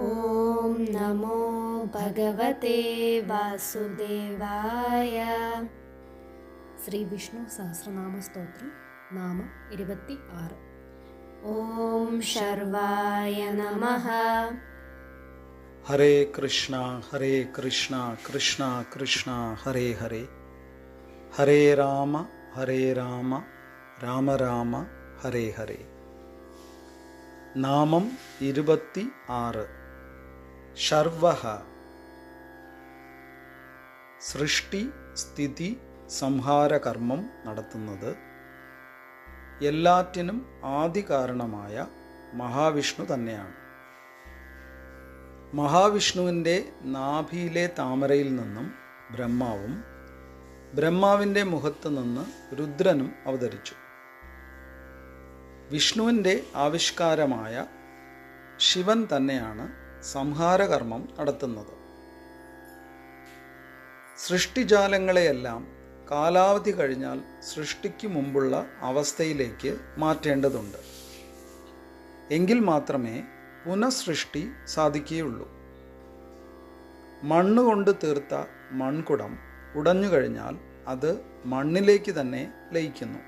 ॐ नमो ഭഗവതേ വാസുദേവായ ശ്രീ വിഷ്ണു സഹസ്രനാമ സ്തോത്രം നാമം ഇരുപത്തി ആറ് ഓം ശർവായ നമഃ ഹരേ കൃഷ്ണ ഹരേ കൃഷ്ണ കൃഷ്ണ കൃഷ്ണ ഹരേ ഹരേ ഹരേ രാമ ഹരേ രാമ രാമ രാമ ഹരേ ഹരേ നാമം ഇരുപത്തി ആറ് ശർവഹ സൃഷ്ടി സ്ഥിതി സംഹാരകർമ്മം നടത്തുന്നത് എല്ലാറ്റിനും ആദികാരണമായ മഹാവിഷ്ണു തന്നെയാണ്. മഹാവിഷ്ണുവിന്റെ നാഭിയിലെ താമരയിൽ നിന്നും ബ്രഹ്മാവും ബ്രഹ്മാവിന്റെ മുഖത്ത് നിന്ന് രുദ്രനും അവതരിച്ചു. വിഷ്ണുവിന്റെ ആവിഷ്കാരമായ ശിവൻ തന്നെയാണ് സംഹാരകർമ്മം നടത്തുന്നത്. സൃഷ്ടിജാലങ്ങളെയെല്ലാം കാലാവധി കഴിഞ്ഞാൽ സൃഷ്ടിക്ക് മുമ്പുള്ള അവസ്ഥയിലേക്ക് മാറ്റേണ്ടതുണ്ട്. എങ്കിൽ മാത്രമേ പുനഃസൃഷ്ടി സാധിക്കുകയുള്ളൂ. മണ്ണുകൊണ്ട് തീർത്ത മൺകുടം ഉടഞ്ഞു കഴിഞ്ഞാൽ അത് മണ്ണിലേക്ക് തന്നെ ലയിക്കുന്നു.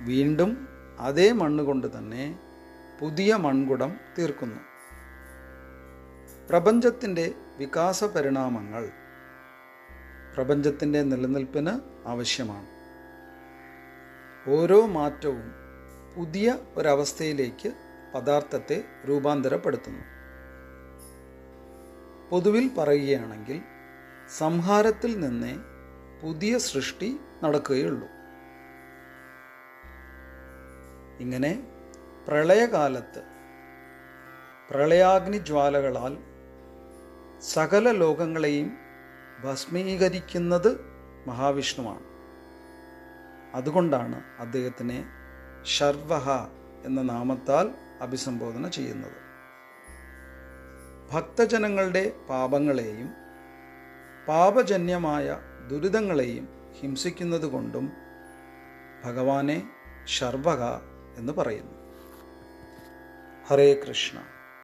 വീണ്ടും അതേ മണ്ണുകൊണ്ട് തന്നെ പുതിയ മൺകുടം തീർക്കുന്നു. പ്രപഞ്ചത്തിന്റെ വികാസ പരിണാമങ്ങൾ പ്രപഞ്ചത്തിന്റെ നിലനിൽപ്പിന് ആവശ്യമാണ്. ഓരോ മാറ്റവും പുതിയ ഒരവസ്ഥയിലേക്ക് പദാർത്ഥത്തെ രൂപാന്തരപ്പെടുത്തുന്നു. പൊതുവിൽ പറയുകയാണെങ്കിൽ സംഹാരത്തിൽ നിന്നേ പുതിയ സൃഷ്ടി നടക്കുകയുള്ളൂ. ഇങ്ങനെ പ്രളയകാലത്ത് പ്രളയാഗ്നി ജ്വാലകളാൽ സകല ലോകങ്ങളെയും ഭസ്മീകരിക്കുന്നത് മഹാവിഷ്ണുവാണ്. അതുകൊണ്ടാണ് അദ്ദേഹത്തിനെ ശർവഹ എന്ന നാമത്താൽ അഭിസംബോധന ചെയ്യുന്നത്. ഭക്തജനങ്ങളുടെ പാപങ്ങളെയും പാപജന്യമായ ദുരിതങ്ങളെയും ഹിംസിക്കുന്നത് കൊണ്ടും ഭഗവാനെ ശർവക എന്ന് പറയുന്നു. ഹരേ കൃഷ്ണ.